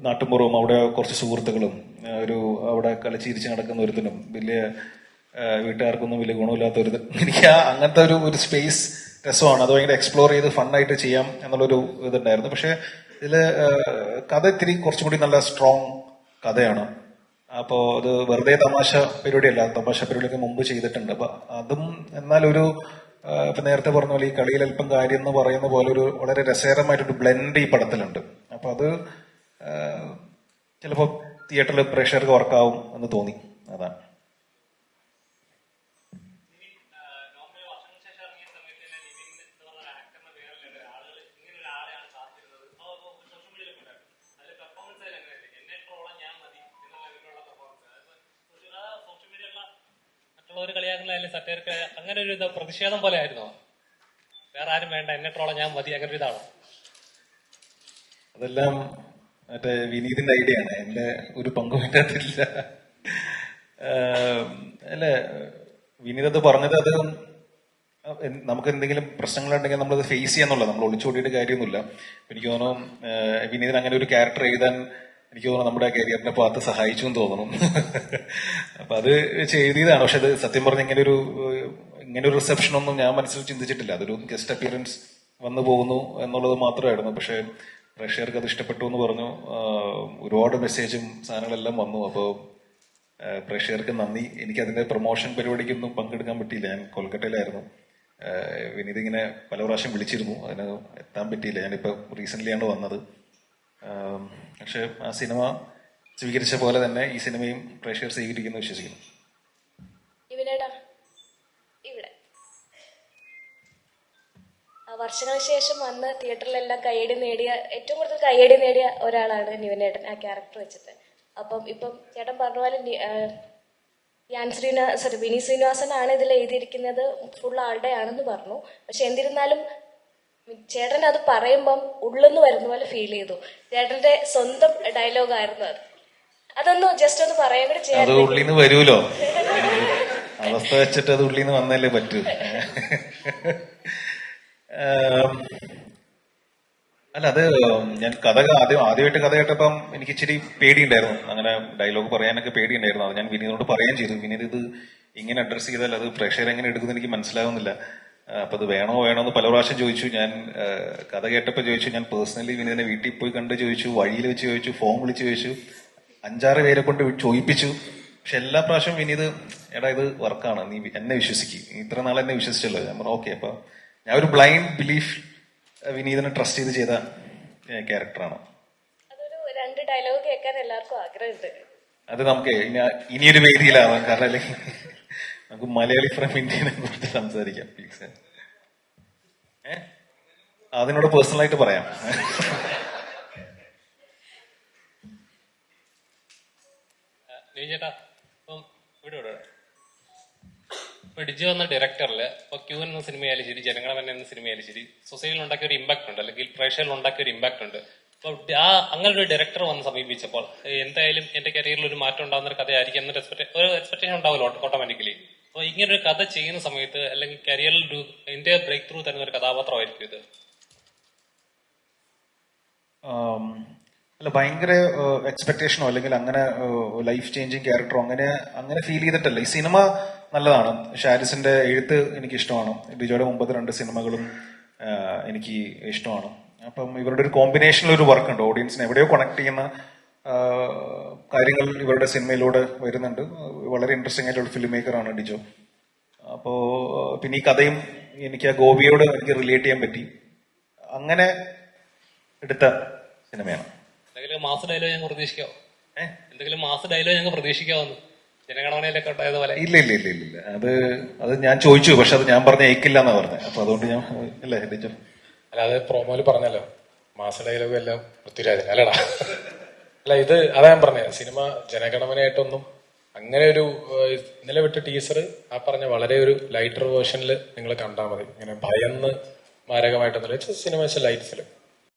നാട്ടുമ്പുറവും അവിടെ കുറച്ച് സുഹൃത്തുക്കളും ഒരു അവിടെ കളിച്ചിരിച്ച് നടക്കുന്ന ഒരുത്തിനും വലിയ വീട്ടുകാർക്കൊന്നും വലിയ ഗുണമില്ലാത്ത ഒരു എനിക്ക് ആ അങ്ങനത്തെ ഒരു ഒരു സ്പേസ് രസമാണ്. അത് ഭയങ്കര എക്സ്പ്ലോർ ചെയ്ത് ഫണ്ണായിട്ട് ചെയ്യാം എന്നുള്ളൊരു ഇതുണ്ടായിരുന്നു. പക്ഷെ ഇതിൽ ആ, കഥ ഇത്തിരി കുറച്ചും കൂടി നല്ല സ്ട്രോങ് കഥയാണ്. അപ്പോൾ അത് വെറുതെ തമാശ പരിപാടിയല്ല തമാശ പരിപാടിയൊക്കെ മുമ്പ് ചെയ്തിട്ടുണ്ട്. അപ്പൊ അതും ആ, ഇപ്പൊ നേരത്തെ പറഞ്ഞ പോലെ ഈ കളിയിൽ അല്പം കാര്യം എന്ന് പറയുന്ന പോലെ ഒരു വളരെ രസകരമായിട്ടൊരു ബ്ലെൻഡ് ഈ പടത്തിലുണ്ട്. അപ്പൊ അത് ആ, ചിലപ്പോ തിയേറ്ററിൽ പ്രേക്ഷകർക്ക് വർക്കാവും എന്ന് തോന്നി. അതാണ്. അങ്ങനെ ഒരു ഇത് പ്രതിഷേധം പോലെ ആയിരുന്നു? വേറെ ആരും വേണ്ട എന്നെ ട്രോളാൻ ഞാൻ മതി അങ്ങനെ ഒരു ഇതാണോ? അതെല്ലാം മറ്റേ വിനീതിന്റെ ഐഡിയ ആണ്. എന്റെ ഒരു പങ്കും പറ്റാത്തില്ല. അല്ലെ? വിനീത് അത് പറഞ്ഞത് അത് നമുക്ക് എന്തെങ്കിലും പ്രശ്നങ്ങൾ ഉണ്ടെങ്കിൽ നമ്മൾ അത് ഫേസ് ചെയ്യാന്നുള്ള നമ്മൾ ഒളിച്ചോടിയിട്ട് കാര്യമൊന്നുമില്ല. എനിക്ക് തോന്നുന്നു വിനീതിന് അങ്ങനെ ഒരു ക്യാരക്ടർ എഴുതാൻ എനിക്ക് തോന്നുന്നു നമ്മുടെ കരിയറിന്റെ പാത്ത് സഹായിച്ചു എന്ന് തോന്നുന്നു. അപ്പൊ അത് എഴുതിയതാണ് പക്ഷെ അത് സത്യം പറഞ്ഞ ഇങ്ങനെ ഒരു ഇങ്ങനെ ഒരു റിസപ്ഷൻ ഒന്നും ഞാൻ മനസ്സിൽ ചിന്തിച്ചിട്ടില്ല. അതൊരു ഗസ്റ്റ് അപ്പിയറൻസ് വന്നു പോകുന്നു എന്നുള്ളത് മാത്രമായിരുന്നു. പക്ഷെ പ്രേക്ഷകർക്ക് അത് ഇഷ്ടപ്പെട്ടു എന്ന് പറഞ്ഞു. ഒരുപാട് മെസ്സേജും സാധനങ്ങളെല്ലാം വന്നു. അപ്പോൾ പ്രേക്ഷകർക്ക് നന്ദി. എനിക്ക് അതിന്റെ പ്രൊമോഷൻ പരിപാടിക്കൊന്നും പങ്കെടുക്കാൻ പറ്റിയില്ല. ഞാൻ കൊൽക്കത്തയിലായിരുന്നു വിനീതിങ്ങനെ പല പ്രാവശ്യം വിളിച്ചിരുന്നു. അതിന് എത്താൻ പറ്റിയില്ല. ഞാനിപ്പോൾ റീസെന്റ്ലിയാണ് വന്നത്. പക്ഷെ ആ സിനിമ സ്വീകരിച്ച പോലെ തന്നെ ഈ സിനിമയും പ്രേക്ഷകർ സ്വീകരിക്കുന്നു വിശ്വസിക്കുന്നു ഇവനേടാ ഇവിടെ ആ വർഷങ്ങൾക്ക് ശേഷം വന്ന് തിയേറ്ററിലെല്ലാം കയ്യടി നേടിയ ഏറ്റവും കൂടുതൽ കയ്യടി നേടിയ ഒരാളാണ് നിവിനേട്ടൻ ആ ക്യാരക്ടർ വെച്ചിട്ട്. അപ്പം ഇപ്പം ചേട്ടൻ പറഞ്ഞ പോലെ ഞാൻ യാൻ ശ്രീനിവാ സോറി വിനി ശ്രീനിവാസനാണ് ഇതിൽ എഴുതിയിരിക്കുന്നത് ഫുൾ ആളുടെ ആണെന്ന് പറഞ്ഞു. പക്ഷെ എന്നിരുന്നാലും ചേട്ടൻ അത് പറയുമ്പം ഉള്ളെന്ന് വരുന്ന പോലെ ഫീൽ ചെയ്തു. ചേട്ടന്റെ സ്വന്തം ഡയലോഗായിരുന്നു അത്. അതൊന്ന് ജസ്റ്റ് ഒന്ന് പറയാൻ കൂടി ചെയ്യാൻ നിന്ന് വരുമല്ലോ അവസ്ഥ വെച്ചിട്ട് അത് ഉള്ളിന്ന് നിന്ന് വന്നല്ലേ പറ്റൂ. അല്ല അത് ഞാൻ കഥ ആദ്യം ആദ്യമായിട്ട് കഥ കേട്ടപ്പം എനിക്ക് ഇച്ചിരി പേടിയുണ്ടായിരുന്നു. അങ്ങനെ ഡയലോഗ് പറയാനൊക്കെ പേടിയുണ്ടായിരുന്നു. അത് ഞാൻ വിനീതിനോട് പറയുകയും ചെയ്തു. വിനീത് ഇത് ഇങ്ങനെ അഡ്രസ്സ് ചെയ്താൽ അത് പ്രേക്ഷകർ എങ്ങനെ എടുക്കുന്നത് എനിക്ക് മനസ്സിലാവുന്നില്ല. അപ്പൊ അത് വേണോ വേണോ എന്ന് പല പ്രാവശ്യം ചോദിച്ചു. ഞാൻ കഥ കേട്ടപ്പോൾ ചോദിച്ചു. ഞാൻ പേഴ്സണലി വിനീതിനെ വീട്ടിൽ പോയി കണ്ട് ചോദിച്ചു. വഴിയിൽ വെച്ച് ചോദിച്ചു. ഫോം വിളിച്ച് ചോദിച്ചു. അഞ്ചാറ് പേരെ കൊണ്ട് ചോദിപ്പിച്ചു. പക്ഷെ എല്ലാ പ്രാവശ്യവും വിനീത് എടാ ഇത് വർക്കാണ് നീ എന്നെ വിശ്വസിക്കും. ഇത്ര നാൾ എന്നെ വിശ്വസിച്ചല്ലോ. ഞാൻ പറഞ്ഞു ഓക്കെ അപ്പൊ ഞാൻ ഒരു ബ്ലൈൻഡ് ബിലീഫ് വിനീതനെ ട്രസ്റ്റ് ചെയ്ത് ചെയ്ത ക്യാരക്ടറാണ് അതൊരു രണ്ട് ഡയലോഗ് കേൾക്കാൻ എല്ലാവർക്കും ആഗ്രഹമുണ്ട്. അത് നമുക്ക് ഇനി ഇനിയൊരു വേദിയിലാവാം. കാരണം അല്ലെങ്കിൽ നമുക്ക് മലയാളി ഫ്രം ഇന്ത്യനെ കുറിച്ച് സംസാരിക്കാം പ്ലീസ് ഏ അതിനോട് പേഴ്സണലായിട്ട് പറയാം. നിവിൻ ചേട്ടാ ഇവിടെ. ഡിജി വന്ന ഡയറക്ടറിൽ ഇപ്പൊ ക്യൂ എന്ന സിനിമയായാലും ശരി ജനഗണമന എന്ന സിനിമയായാലും ശരി സൊസൈറ്റിയിൽ ഉണ്ടാക്കിയ ഒരു ഇമ്പാക്ട് ഉണ്ട് അല്ലെങ്കിൽ പ്രേക്ഷകരിൽ ഉണ്ടാക്കിയ ഒരു ഇമ്പാക്ട് ഉണ്ട്. അപ്പൊ ആ അങ്ങനെ ഒരു ഡയറക്ടർ വന്ന് സമീപിച്ചപ്പോൾ എന്തായാലും എന്റെ കരിയറിൽ ഒരു മാറ്റം ഉണ്ടാകുന്ന ഒരു കഥയായിരിക്കും expecta- ഒരു എക്സ്പെക്ടേഷൻ ഉണ്ടാവുമല്ലോ ഓട്ടോമാറ്റിക്കലി അപ്പൊ ഇങ്ങനെ ഒരു കഥ ചെയ്യുന്ന സമയത്ത് അല്ലെങ്കിൽ കരിയറിൽ ഒരു എന്റെ ബ്രേക്ക് ത്രൂ തരുന്ന ഒരു കഥാപാത്രമായിരിക്കും ഇത്. അല്ല ഭയങ്കര എക്സ്പെക്ടേഷനോ അല്ലെങ്കിൽ അങ്ങനെ ലൈഫ് ചേഞ്ചിങ് ക്യാരക്ടറോ അങ്ങനെ അങ്ങനെ ഫീൽ ചെയ്തിട്ടല്ല. ഈ സിനിമ നല്ലതാണ്. ഷാരിസിന്റെ എഴുത്ത് എനിക്ക് ഇഷ്ടമാണ് ബിജോയുടെ മുമ്പത്തെ രണ്ട് സിനിമകളും എനിക്ക് ഇഷ്ടമാണ്. അപ്പം ഇവരുടെ ഒരു കോമ്പിനേഷനിൽ ഒരു വർക്ക് ഉണ്ട് ഓഡിയൻസിനെ എവിടെയോ കണക്ട് ചെയ്യുന്ന കാര്യങ്ങൾ ഇവരുടെ സിനിമയിലൂടെ വരുന്നുണ്ട്. വളരെ ഇൻട്രസ്റ്റിംഗ് ആയിട്ടുള്ള ഫിലിം മേക്കറാണ് ഡിജോ. അപ്പോ പിന്നെ ഈ കഥയും എനിക്ക് ആ ഗോപിയോട് എനിക്ക് റിലേറ്റ് ചെയ്യാൻ പറ്റി. അങ്ങനെ എടുത്ത സിനിമയാണ്. എന്തെങ്കിലും മാസ് ഡയലോഗ് ഞങ്ങൾ പ്രതീക്ഷിക്കാവോ? എന്തെങ്കിലും മാസ് ഡയലോഗ് ഞങ്ങൾ പ്രതീക്ഷിക്കാവുന്നു ജനഗണമനയിലൊക്കെ ഉണ്ടായതുപോലെ ഇല്ല ഇല്ല ഇല്ല ഇല്ല ഇല്ല. അത് അത് ഞാൻ ചോദിച്ചു പക്ഷെ അത് ഞാൻ പറഞ്ഞ ഏക്കില്ല എന്നാ പറഞ്ഞത് അപ്പൊ അതുകൊണ്ട് ഞാൻ അല്ലേ ഡിജോ അല്ലാതെ പ്രോമോയിൽ പറഞ്ഞല്ലോ. മാസ ഡയലോഗ് എല്ലാം പൃഥ്വിരാജൻ അല്ലടാ. അല്ല ഇത് അതാ ഞാൻ പറഞ്ഞത് സിനിമ ജനഗണമനയായിട്ടൊന്നും അങ്ങനെ ഒരു ഇന്നലെ വിട്ട ടീസർ ആ പറഞ്ഞ വളരെ ഒരു ലൈറ്റർ വേർഷനിൽ നിങ്ങൾ കണ്ടാൽ മതി. ഇങ്ങനെ ഭയന്ന് മാരകമായിട്ടൊന്നുമില്ല. Cinema light film